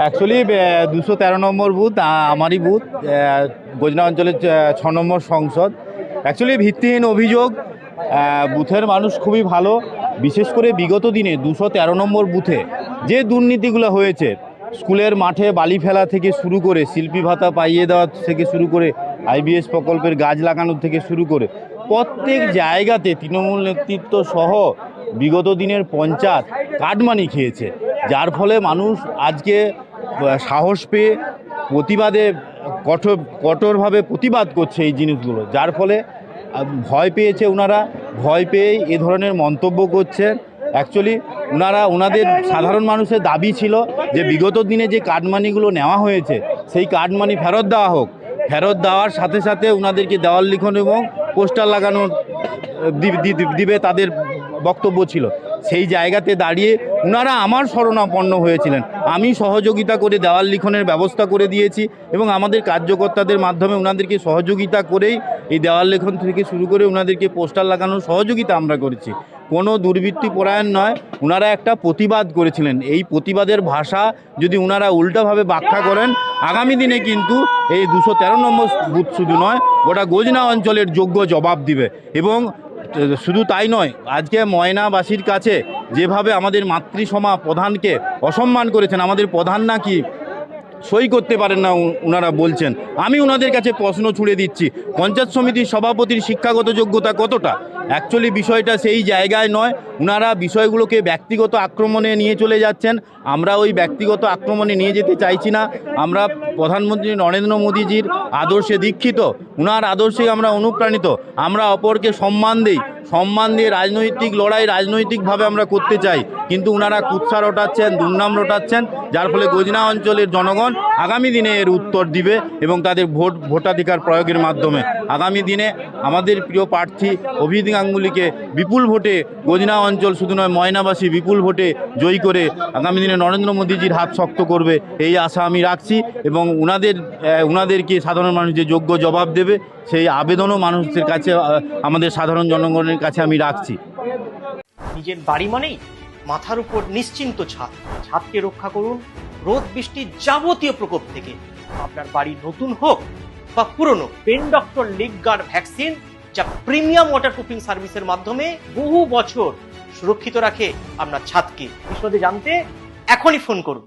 Actually দুশো তেরো নম্বর booth আমারই বুথ গোজনা অঞ্চলের ছ নম্বর সংসদ। অ্যাকচুয়ালি ভিত্তিহীন অভিযোগ বুথের মানুষ খুবই ভালো। বিশেষ করে বিগত দিনে দুশো তেরো নম্বর বুথে যে দুর্নীতিগুলো হয়েছে, স্কুলের মাঠে বালি ফেলা থেকে শুরু করে, শিল্পী ভাতা পাইয়ে দেওয়া থেকে শুরু করে আইবিএস প্রকল্পের গাছ লাগানোর থেকে শুরু করে, প্রত্যেক জায়গাতে তৃণমূল নেতৃত্ব সহ বিগত দিনের পঞ্চায়েত কাটমানি খেয়েছে। যার ফলে মানুষ আজকে সাহস পেয়ে প্রতিবাদে কঠোর কঠোরভাবে প্রতিবাদ করছে এই জিনিসগুলো। যার ফলে ভয় পেয়েছে ওনারা ভয় পেয়েই এ ধরনের মন্তব্য করছেন অ্যাকচুয়ালি ওনারা ওনাদের সাধারণ মানুষের দাবি ছিল যে বিগত দিনে যে কাটমানিগুলো নেওয়া হয়েছে, সেই কাটমানি ফেরত দেওয়া হোক। ফেরত দেওয়ার সাথে সাথে ওনাদেরকে দেওয়াল লিখন এবং পোস্টার লাগানোর দিবে তাদের বক্তব্য ছিল। সেই জায়গাতে দাঁড়িয়ে ওনারা আমার শরণাপন্ন হয়েছিলেন। আমি সহযোগিতা করে দেওয়াল লিখনের ব্যবস্থা করে দিয়েছি এবং আমাদের কার্যকর্তাদের মাধ্যমে ওনাদেরকে সহযোগিতা করেই এই দেওয়াল লেখন থেকে শুরু করে ওনাদেরকে পোস্টার লাগানোর সহযোগিতা আমরা করেছি। কোনো দুর্বৃত্তি পরায়ণ নয় ওনারা একটা প্রতিবাদ করেছিলেন। এই প্রতিবাদের ভাষা যদি ওনারা উল্টাভাবে ব্যাখ্যা করেন, আগামী দিনে কিন্তু এই দুশো তেরো নম্বর বুথ শুধু নয়, গোটা গোজনা অঞ্চলের যোগ্য জবাব দিবে। এবং শুধু তাই নয়, আজকে ময়নাবাসীর কাছে যেভাবে আমাদের মাতৃসমা প্রধানকে অসম্মান করেছেন, আমাদের প্রধান নাকি সই করতে পারেন না উনারা বলছেন। আমি ওনাদের কাছে প্রশ্ন ছুড়ে দিচ্ছি, পঞ্চায়েত সমিতির সভাপতির শিক্ষাগত যোগ্যতা কতটা? অ্যাকচুয়ালি বিষয়টা সেই জায়গায় নয় ওনারা বিষয়গুলোকে ব্যক্তিগত আক্রমণে নিয়ে চলে যাচ্ছেন। আমরা ওই ব্যক্তিগত আক্রমণে নিয়ে যেতে চাইছি না, আমরা প্রধানমন্ত্রী নরেন্দ্র মোদীজির আদর্শে দীক্ষিত ওনার আদর্শে আমরা অনুপ্রাণিত, আমরা অপরকে সম্মান দিই, সম্মান দিয়ে রাজনৈতিক লড়াই রাজনৈতিকভাবে আমরা করতে চাই, কিন্তু ওনারা কুৎসা রটাচ্ছেন, দুর্নাম রটাচ্ছেন, যার ফলে গজনা অঞ্চলের জনগণ আগামী দিনে এর উত্তর দিবে এবং তাদের ভোট, ভোটাধিকার প্রয়োগের মাধ্যমে। আগামী দিনে আমাদের প্রিয় প্রার্থী অভিজিৎ গাঙ্গুলিকে বিপুল ভোটে গজনা অঞ্চল শুধু নয়, ময়নাবাসী বিপুল ভোটে জয়ী করে আগামী দিনে নরেন্দ্র মোদীজির হাত শক্ত করবে, এই আশা আমি রাখছি এবং উনাদের আহ, উনাদেরকে সাধারণ মানুষ যে যোগ্য জবাব দেবে সেই আবেদনও মানুষের কাছে আমাদের সাধারণ জনগণের কাছে আমি রাখছি। নিজের বাড়ি মানেই মাথার উপর নিশ্চিন্ত ছাদ। ছাদকে রক্ষা করুন রোদ বৃষ্টির যাবতীয় প্রকোপ থেকে। আপনার বাড়ি নতুন হোক বা পুরনো pen doctor leak guard vaccine যা প্রিমিয়াম ওয়াটার প্রুফিং সার্ভিসের মাধ্যমে বহু বছর সুরক্ষিত রাখে আপনার ছাদকে। বিশদে জানতে এখনই ফোন করুন।